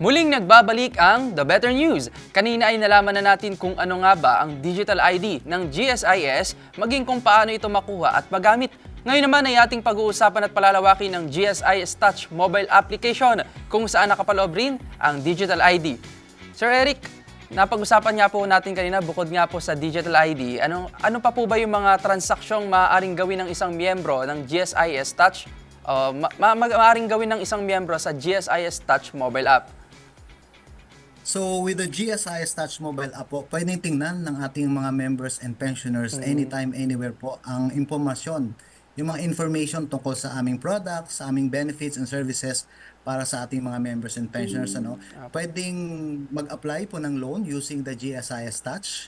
Muling nagbabalik ang The Better News. Kanina ay nalaman na natin kung ano nga ba ang digital ID ng GSIS, maging kung paano ito makuha at magamit. Ngayon naman ay ating pag-uusapan at palalawakin ng GSIS Touch mobile application kung saan nakapaloob rin ang digital ID. Sir Eric, napag-usapan nga po natin kanina bukod nga po sa digital ID, ano, ano pa po ba yung mga transaksyong maaaring gawin ng isang miyembro ng GSIS Touch? o ma- ma- maaaring gawin ng isang miyembro sa GSIS Touch mobile app? So with the GSIS Touch mobile app po, pwedeng tingnan ng ating mga members and pensioners anytime, anywhere po ang impormasyon, yung mga information tungkol sa aming products, sa aming benefits and services para sa ating mga members and pensioners. Ano, pwedeng mag-apply po ng loan using the GSIS Touch.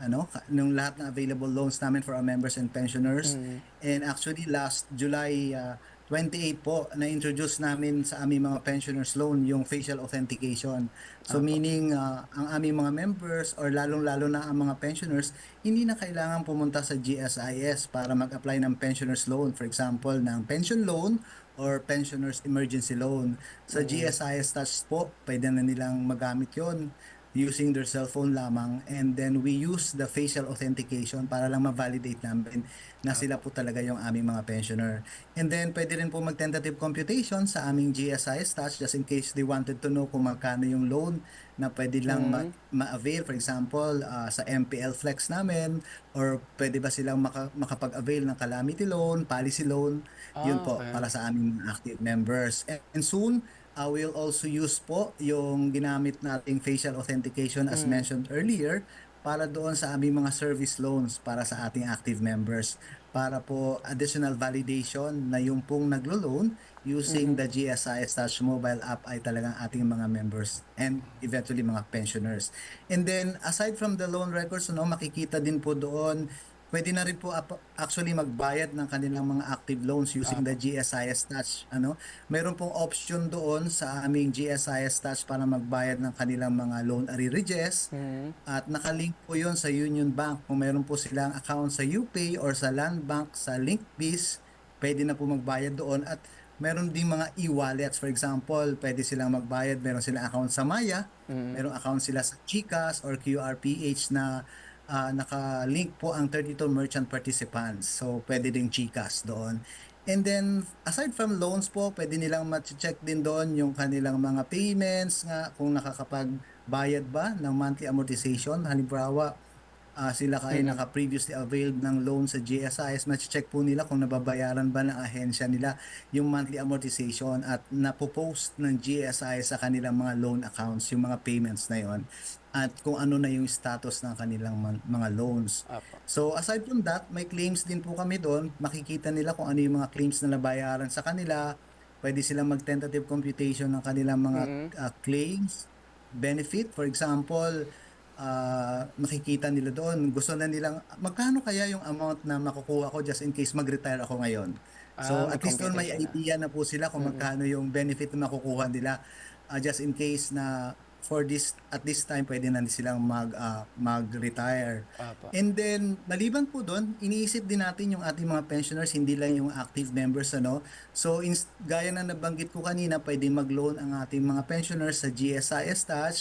Ano, nung lahat ng available loans namin for our members and pensioners. And actually last July uh, 28 po, na-introduce namin sa aming mga pensioners loan yung facial authentication. So meaning, uh, ang aming mga members or lalong-lalo na ang mga pensioners, hindi na kailangan pumunta sa GSIS para mag-apply ng pensioners loan. For example, ng pension loan or pensioners emergency loan. Sa GSIS Touch po, pwede na nilang magamit yon using their cellphone lamang and then we use the facial authentication para lang ma-validate namin na sila po talaga yung aming mga pensioner. And then pwede rin po mag-tentative computation sa aming GSIS Touch just in case they wanted to know kung magkano yung loan na pwede lang ma- ma-avail. For example, ah, sa MPL Flex namin or pwede ba silang maka- makapag-avail ng calamity loan, policy loan. Yun Ah, po okay. para sa aming active members. And, and soon, I will also use po yung ginamit nating facial authentication as mentioned earlier para doon sa aming mga service loans para sa ating active members. Para po additional validation na yung pong naglo-loan using the GSIS Touch mobile app ay talagang ating mga members and eventually mga pensioners. And then aside from the loan records, no, makikita din po doon pwede na rin po actually magbayad ng kanilang mga active loans using the GSIS Touch. Ano? Meron pong option doon sa aming GSIS Touch para magbayad ng kanilang mga loan arrearages. At nakalink po yon sa Union Bank. Kung meron po silang account sa UPay or sa Land Bank, sa LinkBiz, pwede na po magbayad doon. At meron ding mga e-wallets. For example, pwede silang magbayad. Meron silang account sa Maya. Meron account sila sa GCash or QRPH na ah, naka-link po ang 32 merchant participants. So, pwede ding GCash doon. And then, aside from loans po, pwede nilang ma-check din doon yung kanilang mga payments nga, kung nakakapagbayad ba ng monthly amortization. Halimbawa, ah, sila kaya naka-previously availed ng loan sa GSIS, ma-check po nila kung nababayaran ba ng ahensya nila yung monthly amortization at napopost ng GSIS sa kanilang mga loan accounts, yung mga payments na yon at kung ano na yung status ng kanilang mga loans. So aside from that, may claims din po kami doon. Makikita nila kung ano yung mga claims na nabayaran sa kanila. Pwede silang mag-tentative computation ng kanilang mga uh, claims, benefit. For example, ah, makikita nila doon, gusto na nilang, magkano kaya yung amount na makukuha ko just in case mag-retire ako ngayon? So Ah, at least doon may idea na po sila kung magkano yung benefit na makukuha nila ah, just in case na for this at this time pwede na silang mag ah, mag-retire. And then maliban po doon, iniisip din natin yung ating mga pensioners, hindi lang yung active members ano. So ins- gaya na nabanggit ko kanina, pwede mag-loan ang ating mga pensioners sa GSIS Touch.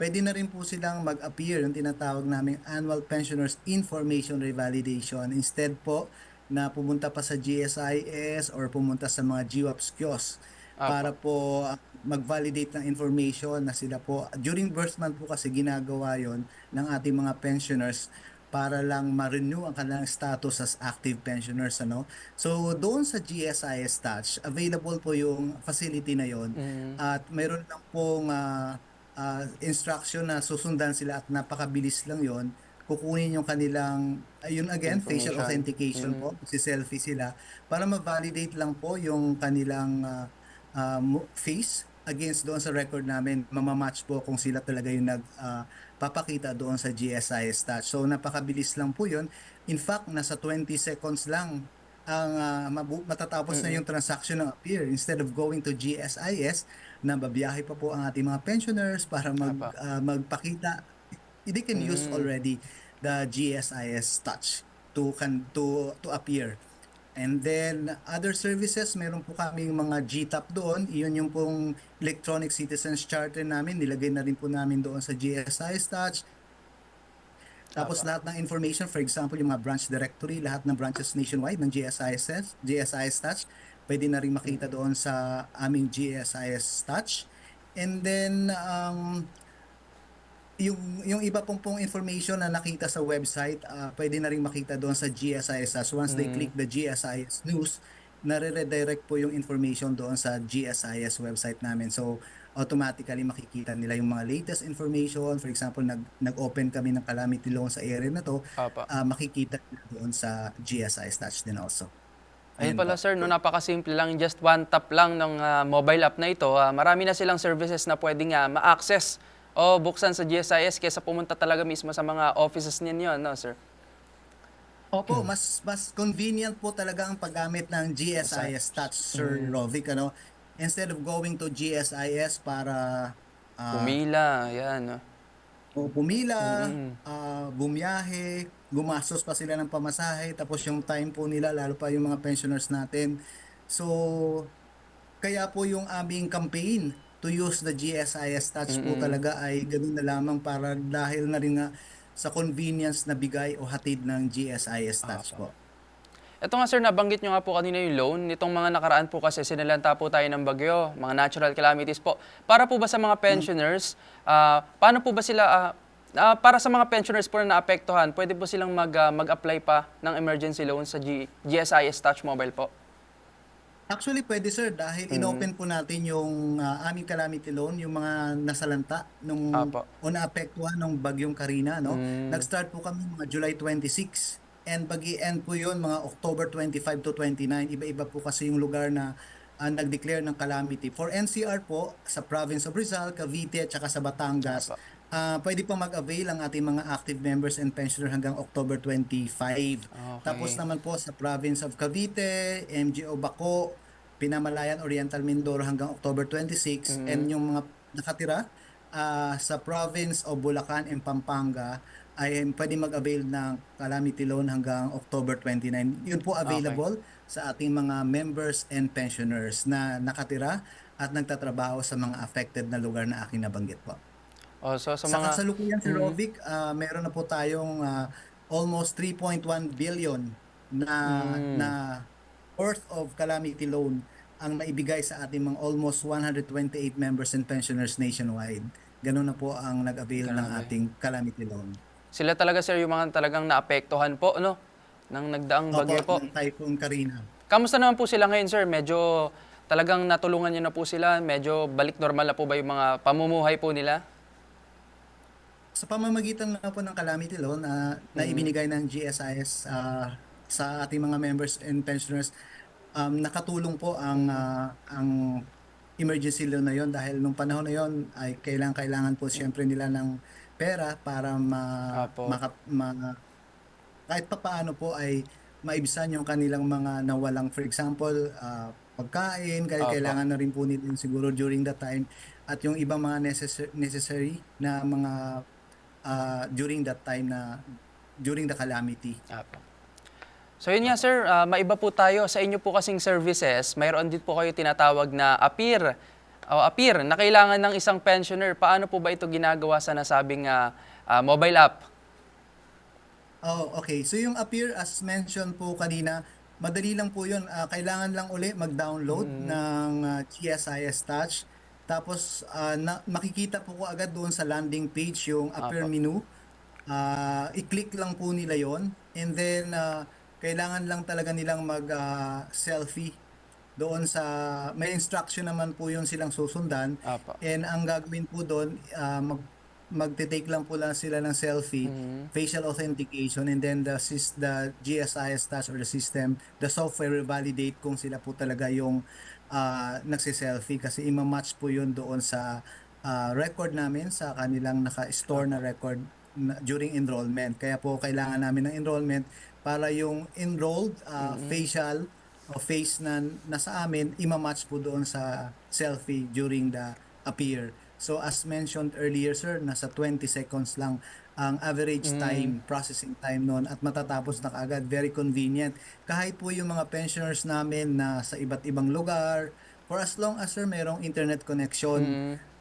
Pwede na rin po silang mag-appear yung tinatawag naming Annual Pensioners Information Revalidation. Instead po na pumunta pa sa GSIS or pumunta sa mga GWAPS kiosk para po ah, mag-validate ng information na sila po during birth month po kasi ginagawa yon ng ating mga pensioners para lang ma-renew ang kanilang status as active pensioners ano? So doon sa GSIS Touch available po yung facility na yon at mayroon lang pong ah, ah, instruction na susundan sila at napakabilis lang yon kukunin yung kanilang ayun again facial authentication po. Si selfie sila para ma-validate lang po yung kanilang ah, mo- face against doon sa record namin. Mamamatch po kung sila talaga yung nag ah, papakita doon sa GSIS Touch. So napakabilis lang po yun. In fact, nasa 20 seconds lang ang mabu- matatapos na yung transaction ng appear. Instead of going to GSIS na babiyahe pa po ang ating mga pensioners para mag ah, magpakita. They can use already the GSIS touch to can to to appear And then other services, meron po kaming mga GTAP doon. Iyon yung pong Electronic Citizens Charter namin. Nilagay na rin po namin doon sa GSIS Touch. Tapos lahat ng information, for example, yung mga branch directory, lahat ng branches nationwide ng GSIS, GSIS Touch, pwede na rin makita doon sa aming GSIS Touch. And then, um, yung yung iba pong pong information na nakita sa website, ah, pwede na rin makita doon sa GSIS Touch. Once they click the GSIS News, nare-redirect po yung information doon sa GSIS website namin. So, automatically makikita nila yung mga latest information. For example, nag, nag-open kami ng calamity loan sa area na to, Apa. ah, makikita nila doon sa GSIS Touch din also. Ayun pala sir, no, napakasimple lang, just one tap lang ng ah, mobile app na ito, ah, marami na silang services na pwedeng ah, ma-access o buksan sa GSIS kaysa pumunta talaga mismo sa mga offices ninyo, no sir? Opo, mas mas convenient po talaga ang paggamit ng GSIS Touch, Sir Rovic, ano? Instead of going to GSIS para ah, Pumila, yan. no. o pumila, Mm. ah, bumiyahe, gumastos pa sila ng pamasahe, tapos yung time po nila, lalo pa yung mga pensioners natin. So, kaya po yung aming campaign to use the GSIS Touch po talaga ay ganun na lamang para dahil na rin nga sa convenience na bigay o hatid ng GSIS Touch po. Ito nga sir, nabanggit nyo nga po kanina yung loan. Nitong mga nakaraan po kasi sinalanta po tayo ng bagyo, mga natural calamities po. Para po ba sa mga pensioners, ah, paano po ba sila, ah, ah, para sa mga pensioners po na naapektuhan, pwede po silang mag, ah, mag-apply pa ng emergency loan sa G- GSIS Touch Mobile po? Actually, pwede sir, dahil inopen po natin yung ah, aming calamity loan, yung mga nasalanta nung Apo. o naapektuhan ng bagyong Karina, no? Mm. Nag-start po kami mga July 26 and bagi-end po yun mga October 25 to 29. Iba-iba po kasi yung lugar na ah, nag-declare ng calamity. For NCR po, sa province of Rizal, Cavite at saka sa Batangas, Apo. Ah, pwede pa mag-avail ang ating mga active members and pensioners hanggang October 25. Tapos naman po sa province of Cavite, MGO Baco, Pinamalayan Oriental Mindoro hanggang October 26 and yung mga nakatira ah, sa province of Bulacan and Pampanga ay pwede mag-avail ng calamity loan hanggang October 29. Yun po available sa ating mga members and pensioners na nakatira at nagtatrabaho sa mga affected na lugar na aking nabanggit po. O, so sa Sa mga... kasalukuyan, Sir Rovic, ah, meron na po tayong ah, almost 3.1 billion na Mm. na worth of calamity loan ang maibigay sa ating mga almost 128 members and pensioners nationwide. Ganun na po ang nag-avail ng Grabe. ating calamity loan. Sila talaga sir yung mga talagang naapektuhan po, no? Nang nagdaang bagyo po. Ng Typhoon Karina. Kamusta naman po sila ngayon, sir? Medyo talagang natulungan niyo na po sila? Medyo balik normal na po ba yung mga pamumuhay po nila? Sa pamamagitan na po ng calamity loan na na ibinigay ng GSIS ah, sa ating mga members and pensioners, um, nakatulong po ang ah, ang emergency loan na yon dahil nung panahon na yon ay kailangan kailangan po siyempre nila ng pera para ma, Apo. maka- ma- kahit pa paano po ay maibsan yung kanilang mga nawalang for example ah, pagkain kaya Apo. kailangan na rin po nila yun siguro during that time at yung ibang mga necessary, necessary na mga ah, during that time na during the calamity Apo. So yun nga sir, ah, maiba po tayo. Sa inyo po kasing services, mayroon din po kayo tinatawag na appear. O appear, na kailangan ng isang pensioner. Paano po ba ito ginagawa sa nasabing ah, ah, mobile app? Oh, okay. So yung appear as mentioned po kanina, madali lang po 'yun. Ah, kailangan lang uli mag-download ng ah, GSIS Touch. Tapos ah, na, makikita po ko agad doon sa landing page yung appear Apo. menu. Ah, i-click lang po nila 'yon and then ah, kailangan lang talaga nilang mag ah, selfie doon sa may instruction naman po yung silang susundan Apo. And ang gagawin po doon, ah, mag magte-take lang po lang sila ng selfie, facial authentication, and then the the GSIS touch or the system, the software will validate kung sila po talaga yung ah, nagsi-selfie kasi ima-match po yun doon sa ah, record namin sa kanilang naka-store na record na- during enrollment. Kaya po kailangan namin ng enrollment para yung enrolled ah, facial o face na nasa amin, ima-match po doon sa selfie during the appear. So as mentioned earlier sir, nasa 20 seconds lang ang average time, processing time noon at matatapos na kaagad. Very convenient. Kahit po yung mga pensioners namin na sa iba't ibang lugar, for as long as sir merong internet connection,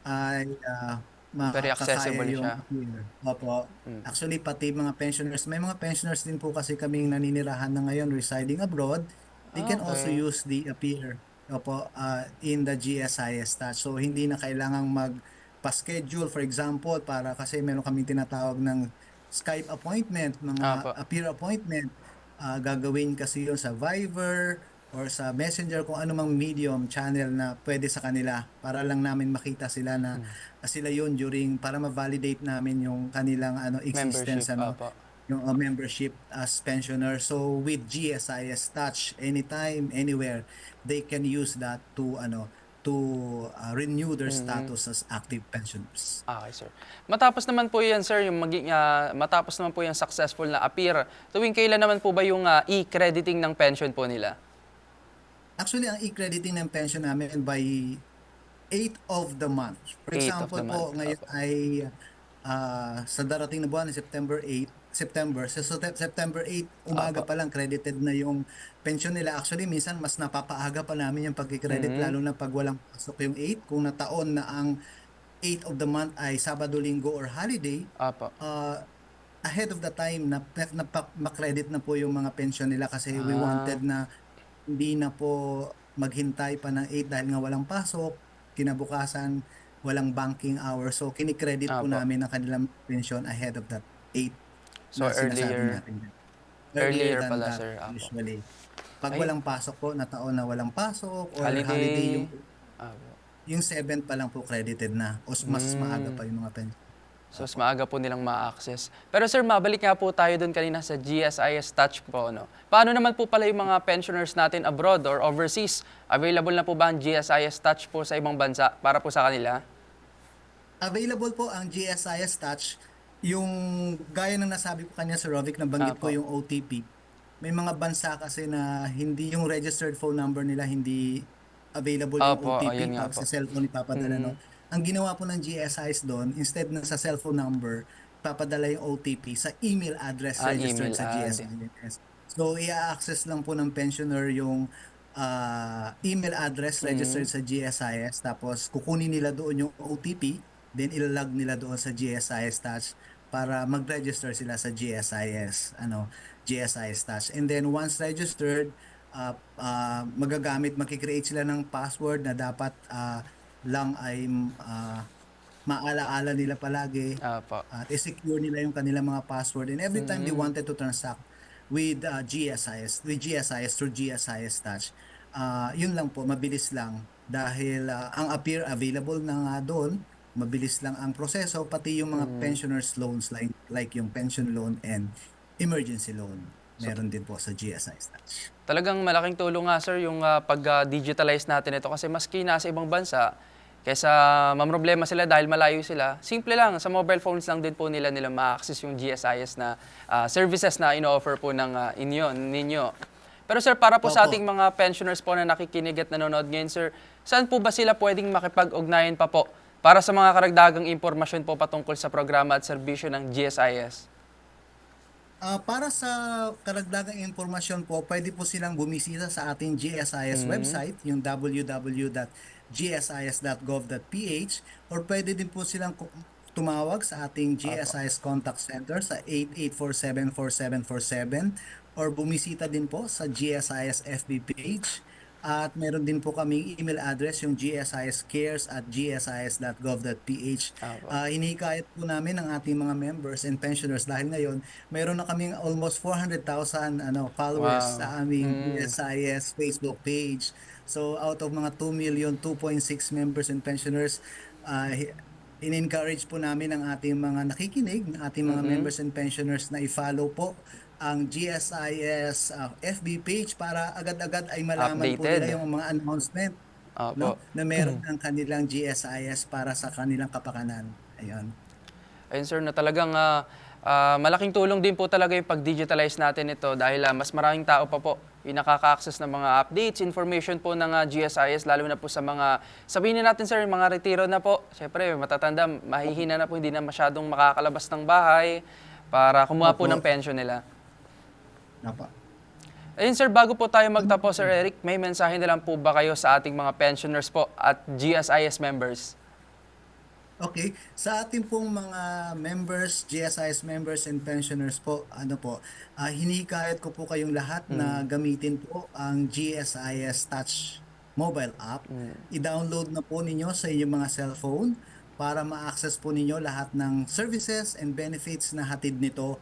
ay uh, Very accessible siya. appear. Opo. Actually, pati mga pensioners, may mga pensioners din po kasi kaming naninirahan na ngayon residing abroad. They can also Okay. use the appear opo, uh, in the GSIS touch. So, hindi na kailangang mag pa-schedule, for example, para kasi meron kaming tinatawag ng Skype appointment, mga Apo. appear appointment. Ah, gagawin kasi yun sa Viber or sa Messenger kung anumang medium channel na pwede sa kanila para lang namin makita sila na Hmm. sila yun during para ma-validate namin yung kanilang ano existence Membership, ano opo. Yung uh, membership as pensioner so with GSIS touch anytime anywhere they can use that to ano to uh, renew their Mm-hmm. status as active pensioners Okay, sir. Matapos naman po yan, sir, yung maging, ah, matapos naman po yung successful na appear, tuwing kailan naman po ba yung ah, e-crediting ng pension po nila? Actually, ang e-crediting ng pension namin by 8 of the month. For 8 of example the po, month, ngayon opo. ay ah, sa darating na buwan, September 8, September, sa Sep- September 8, umaga pa lang credited na yung pension nila. Actually, minsan mas napapaaga pa namin yung pag-credit, Mhm. lalo na pag walang pasok yung 8. Kung nataon na ang 8 of the month ay Sabado, Linggo, or holiday, Apo. uh, ahead of the time na, na, na credit na po yung mga pension nila kasi we Ah. wanted na hindi na po maghintay pa ng 8 dahil nga walang pasok, kinabukasan walang banking hour. So kinikredit po Apo. namin ang kanilang pension ahead of that 8 So, na earlier- natin. earlier than pala, that, sir. Apo. Usually. Pag Ay. walang pasok po, na taon na walang pasok or Holiday. holiday, yung, Apo. yung 7 pa lang po credited na o mas Mm. maaga pa yung mga pension. So, mas maaga po nilang ma-access. Pero sir, mabalik nga po tayo doon kanina sa GSIS Touch po. No? Paano naman po pala yung mga pensioners natin abroad or overseas? Available na po ba ang GSIS Touch po sa ibang bansa para po sa kanila? Available po ang GSIS Touch. Yung gaya ng nasabi ko kanya sa Rovic, nabanggit Apo. ko yung OTP. May mga bansa kasi na hindi yung registered phone number nila hindi available yung Apo, OTP ayun nga pag po. sa cellphone ipapadala. Mm. No? Ang ginawa po ng GSIS doon, instead na sa cellphone number, papadala yung OTP sa email address Ah, registered email sa ad. GSIS. So, i-access lang po ng pensioner yung ah, email address registered Mm. sa GSIS tapos kukunin nila doon yung OTP then ilalog nila doon sa GSIS Touch para mag-register sila sa GSIS ano GSIS Touch and then once registered uh, uh, magagamit makikreate sila ng password na dapat ah, lang ay uh, maalaala nila palagi Apo. at i-secure nila yung kanilang mga password and every time they Mm. wanted to transact with uh, GSIS with GSIS through GSIS Touch uh, yun lang po mabilis lang dahil uh, ang appear available na nga doon mabilis lang ang proseso pati yung mga Mm. pensioners loans like like yung pension loan and emergency loan meron din po sa GSIS Touch Talagang malaking tulong nga sir yung ah, pag-digitalize natin ito kasi maski nasa ibang bansa, kaysa mamroblema sila dahil malayo sila, simple lang, sa mobile phones lang din po nila nila ma-access yung GSIS na ah, services na ino-offer po ng ah, inyo, ninyo. Pero sir, para po sa Opo. ating mga pensioners po na nakikinig at nanonood ngayon sir, saan po ba sila pwedeng makipag-ugnayan pa po para sa mga karagdagang impormasyon po patungkol sa programa at serbisyo ng GSIS? Ah, para sa karagdagang impormasyon po, pwede po silang bumisita sa ating GSIS Mhm. website, yung www.gsis.gov.ph or pwede din po silang tumawag sa ating GSIS Contact Center sa 88474747 or bumisita din po sa GSIS FB page at meron din po kaming email address yung gsiscares at gsis.gov.ph. Ah, hinihikayat po namin ang ating mga members and pensioners dahil ngayon mayroon na kaming almost 400,000 ano followers Wow. sa aming Mm. GSIS Facebook page. So out of mga 2 million 2.6 members and pensioners hi- in-encourage po namin ang ating mga nakikinig, ang ating mga Mhm. members and pensioners na i-follow po ang GSIS ah, FB page para agad-agad ay malaman po Updated. nila yung mga announcement Opo. no, na meron ang kanilang GSIS para sa kanilang kapakanan. Ayun. Ayun sir, na talagang ah, ah, malaking tulong din po talaga yung pag-digitalize natin ito dahil ah, mas maraming tao pa po yung nakaka-access ng mga updates, information po ng ah, GSIS, lalo na po sa mga, sabihin na natin sir, mga retiro na po. Siyempre, matatanda, mahihina na po, hindi na masyadong makakalabas ng bahay para kumuha po Opo. ng pension nila. Napa. Ayun sir, bago po tayo magtapos, Sir Eric, may mensahe na lang po ba kayo sa ating mga pensioners po at GSIS members? Okay, sa ating pong mga members, GSIS members and pensioners po, ano po, ah, hinihikayat ko po kayong lahat na gamitin po ang GSIS Touch mobile app. I-download na po ninyo sa inyong mga cellphone para ma-access po ninyo lahat ng services and benefits na hatid nito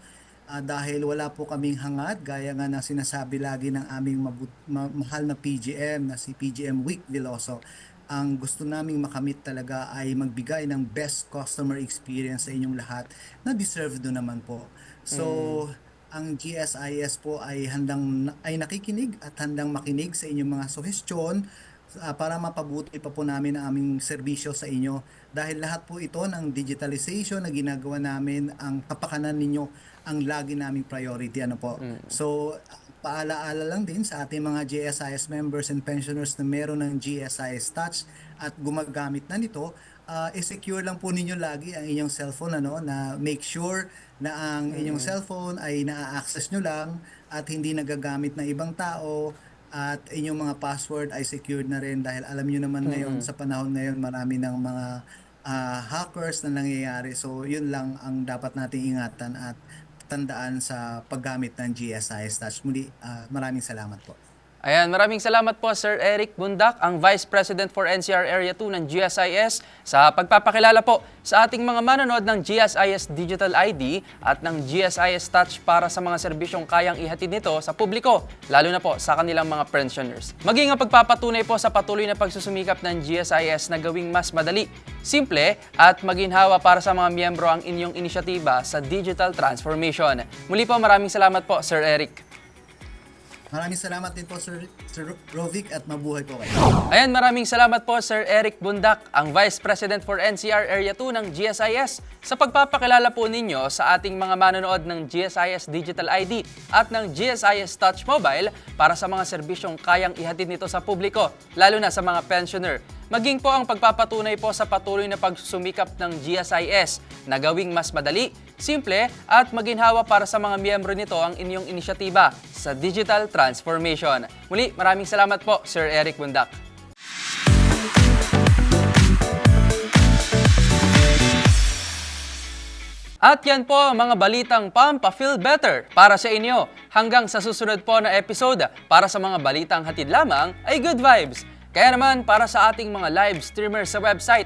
Ah, dahil wala po kaming hangad gaya nga ng sinasabi lagi ng aming mabut- ma- mahal na PGM na si PGM Wick Veloso ang gusto naming makamit talaga ay magbigay ng best customer experience sa inyong lahat na deserve do naman po. So, ang GSIS po ay handang ay nakikinig at handang makinig sa inyong mga suhestyon ah, para mapabuti pa po namin ang aming serbisyo sa inyo. Dahil lahat po ito ng digitalization na ginagawa namin ang kapakanan ninyo ang lagi naming priority. Ano po. So paalaala lang din sa ating mga GSIS members and pensioners na meron ng GSIS Touch at gumagamit na nito, uh, i-secure lang po ninyo lagi ang inyong cellphone ano na make sure na ang inyong cellphone ay na-access nyo lang at hindi nagagamit ng ibang tao at inyong mga password ay secured na rin dahil alam nyo naman ngayon sa panahon ngayon marami ng mga ah, hackers na nangyayari. So yun lang ang dapat nating ingatan at tandaan sa paggamit ng GSIS Touch. Muli, ah, maraming salamat po. Ayan, maraming salamat po Sir Eric Bundak, ang Vice President for NCR Area 2 ng GSIS sa pagpapakilala po sa ating mga manonood ng GSIS Digital ID at ng GSIS Touch para sa mga serbisyong kayang ihatid nito sa publiko, lalo na po sa kanilang mga pensioners. Maging ang pagpapatunay po sa patuloy na pagsusumikap ng GSIS na gawing mas madali, simple at maginhawa para sa mga miyembro ang inyong inisyatiba sa digital transformation. Muli po maraming salamat po Sir Eric. Maraming salamat din po Sir, Sir Rovic at mabuhay po kayo. Ayan, maraming salamat po Sir Eric Bundak, ang Vice President for NCR Area 2 ng GSIS sa pagpapakilala po ninyo sa ating mga manonood ng GSIS Digital ID at ng GSIS Touch Mobile para sa mga serbisyong kayang ihatid nito sa publiko, lalo na sa mga pensioner. Maging po ang pagpapatunay po sa patuloy na pagsusumikap ng GSIS na gawing mas madali, simple at maginhawa para sa mga miyembro nito ang inyong inisyatiba sa digital transformation. Muli, maraming salamat po Sir Eric Bundak. At yan po ang mga balitang Pampa Feel Better para sa inyo. Hanggang sa susunod po na episode para sa mga balitang hatid lamang ay good vibes. Kaya naman para sa ating mga live streamers sa website,